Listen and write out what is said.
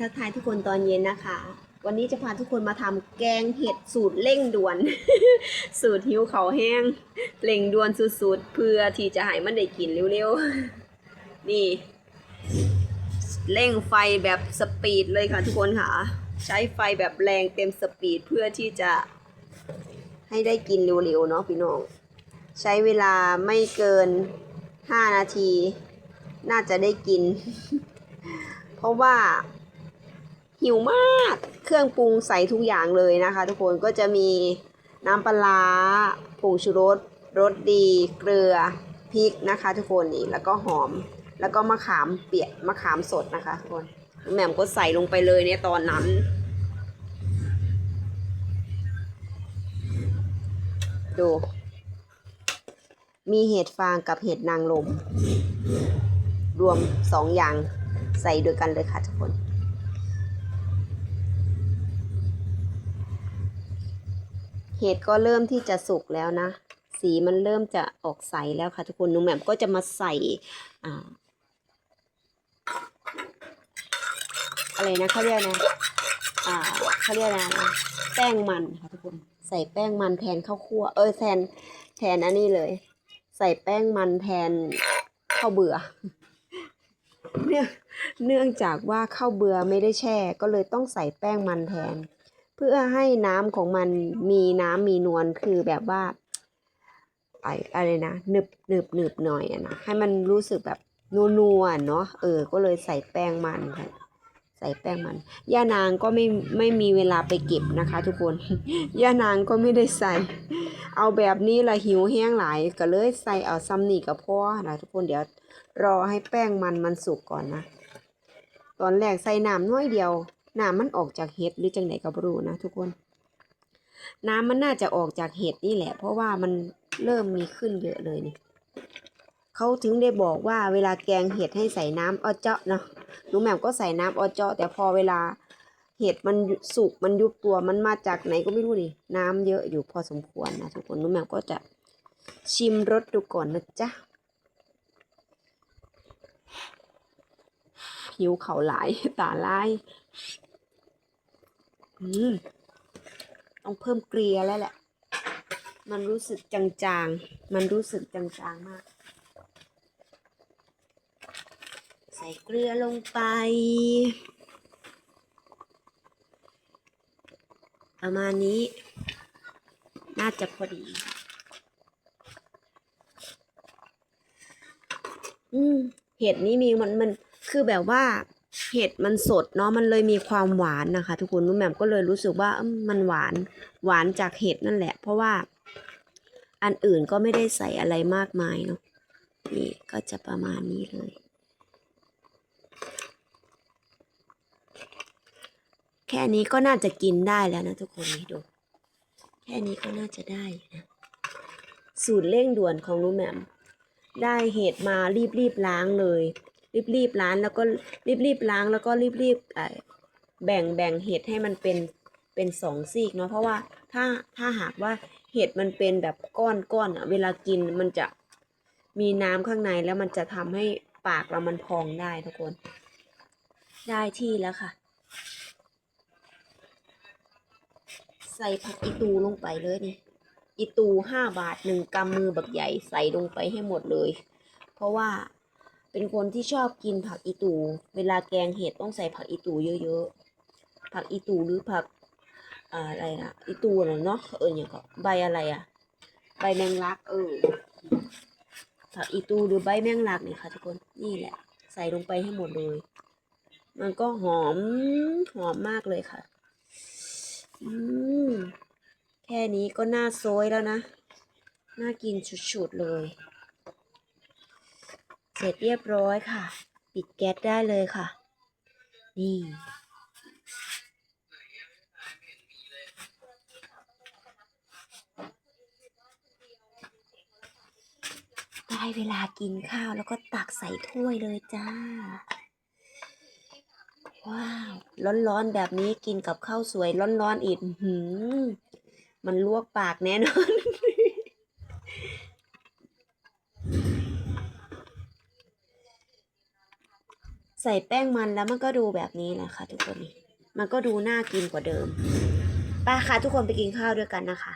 ทักทายทุกคนตอนเย็นนะคะ วันนี้จะพาทุกคนมาทำแกงเห็ดสูตรเร่งด่วน สูตรหิวเขาแห้งเร่งด่วนสุดๆเพื่อที่จะให้มันได้กินเร็วๆ นี่ เร่งไฟแบบสปีดเลยค่ะทุกคนค่ะ ใช้ไฟแบบแรงเต็มสปีดเพื่อที่จะให้ได้กินเร็วๆเนาะพี่น้อง ใช้เวลาไม่เกิน 5 นาที น่าจะได้กิน เพราะว่า หิวมาก เครื่องปรุงใส่ทุกอย่างเลยนะคะ ทุกคนก็จะมีน้ำปลาผงชูรสรสดี เกลือพริกนะคะ ทุกคนนี่แล้วก็หอม แล้วก็มะขามเปียกมะขามสดนะคะทุกคนแหม่มก็ใส่ลงไปเลยในตอนนั้น ดู มีเห็ดฟางกับเห็ดนางลม รวมสองอย่างใส่ด้วยกันเลยค่ะทุกคน เห็ดก็เริ่มที่จะสุกแล้วนะ สีมันเริ่มจะออกใสแล้วค่ะทุกคนนุ่มแหม่มก็จะมาใส่อ่าอะไรนะเขาเรียกนะอ่าเขาเรียกนะแป้งมันค่ะทุกคนใส่แป้งมันแทนข้าวคั่ว เออแทนแทนอันนี้เลย ใส่แป้งมันแทนข้าวเบื่อเนื่องเนื่องจากว่าข้าวเบื่อไม่ได้แช่ ก็เลยต้องใส่แป้งมันแทน เพื่อให้น้ำของมันมีน้ำมีนวลคือแบบว่าไออะไรนะหนึบหนึบหนึบหน่อยนะให้มันรู้สึกแบบนัวนัวๆเนาะเออ ก็เลยใส่แป้งมันค่ะใส่แป้งมัน ย่านางก็ไม่ไม่มีเวลาไปเก็บนะคะ ทุกคน ย่านางก็ไม่ได้ใส่ เอาแบบนี้ละหิวแห้งหลายก็เลยใส่เอาซัมนี่กับพ่อนะทุกคนเดี๋ยวรอให้แป้งมันมันสุกก่อนนะ ตอนแรกใส่น้ำน้อยเดียว น้ำมันออกจากเห็ดหรือจังไหนก็บ่รู้นะทุกคน น้ำมันน่าจะออกจากเห็ดนี่แหละ เพราะว่ามันเริ่มมีขึ้นเยอะเลยนี่เขาถึงได้บอกว่าเวลาแกงเห็ดให้ใส่น้ำอ้อเจาะเนาะหนูแหม่มก็ใส่น้ำอ้อเจาะแต่พอเวลาเห็ดมันสุกมันยุบตัวมันมาจากไหนก็ไม่รู้นี่น้ำเยอะอยู่พอสมควรนะทุกคนหนูแหม่มก็จะชิมรสดูก่อนนะจ๊ะหิวเขาหลายตาลาย อืมต้องเพิ่มเกลียแล้วแหละ มันรู้สึกจางๆ มันรู้สึกจางๆมาก ใส่เกลือลงไป ประมาณนี้ น่าจะพอดี อืม เห็ดนี้มีมันมันคือแบบว่า เห็ดมันสดเนาะมันเลยมีความหวานนะคะ ทุกคนนุ่มแหม่มก็เลยรู้สึกว่ามันหวานหวานจากเห็ดนั่นแหละ เพราะว่าอันอื่นก็ไม่ได้ใส่อะไรมากมายเนาะนี่ก็จะประมาณนี้เลย แค่นี้ก็น่าจะกินได้แล้วนะทุกคนนี่ดู แค่นี้ก็น่าจะได้นะสูตรเร่งด่วนของนุ่มแหม่มได้เห็ดมารีบรีบๆล้างเลย รีบๆล้างแล้วก็รีบๆล้างแล้วก็รีบรีบๆเอ่อแบ่งแบ่งเห็ดให้มันเป็นเป็นสองซีกเนาะเพราะว่าถ้าถ้าหากว่าเห็ดมันเป็นแบบก้อนก้อนอะเวลากินมันจะมีน้ำข้างในแล้วมันจะทำให้ปากเรามันพองได้ทุกคน ได้ที่แล้วค่ะ ใส่ผักอีตูลงไปเลยนี่อีตูห้าบาทหนึ่งกำมือแบบใหญ่ใส่ลงไปให้หมดเลย เพราะว่า เป็นคนที่ชอบกินผักอีตูเวลาแกงเห็ดต้องใส่ผักอีตูเยอะๆ ผักอีตูหรือผักอ่าอะไรนะอีตูนะเนาะเอออย่างก็ใบอะไรอะใบแมงลักเออผักอีตูหรือใบแมงลักเนี่ยค่ะทุกคนนี่แหละ ใส่ลงไปให้หมดเลย มันก็หอมหอมมากเลยค่ะอืมแค่นี้ก็น่าโซยแล้วนะ น่ากินชุดๆเลย เสร็จเรียบร้อยค่ะ ปิดแก๊สได้เลยค่ะ นี่ ได้เวลากินข้าวแล้วก็ตักใส่ถ้วยเลยจ้า ว้าว ร้อนๆแบบนี้กินกับข้าวสวยร้อนๆอีกหือมันลวกปากแน่นอน ใส่แป้งมันแล้วมันก็ดูแบบนี้แหละค่ะ ทุกคนนี่มันก็ดูน่ากินกว่าเดิมไปค่ะทุกคนไปกินข้าวด้วยกันนะคะ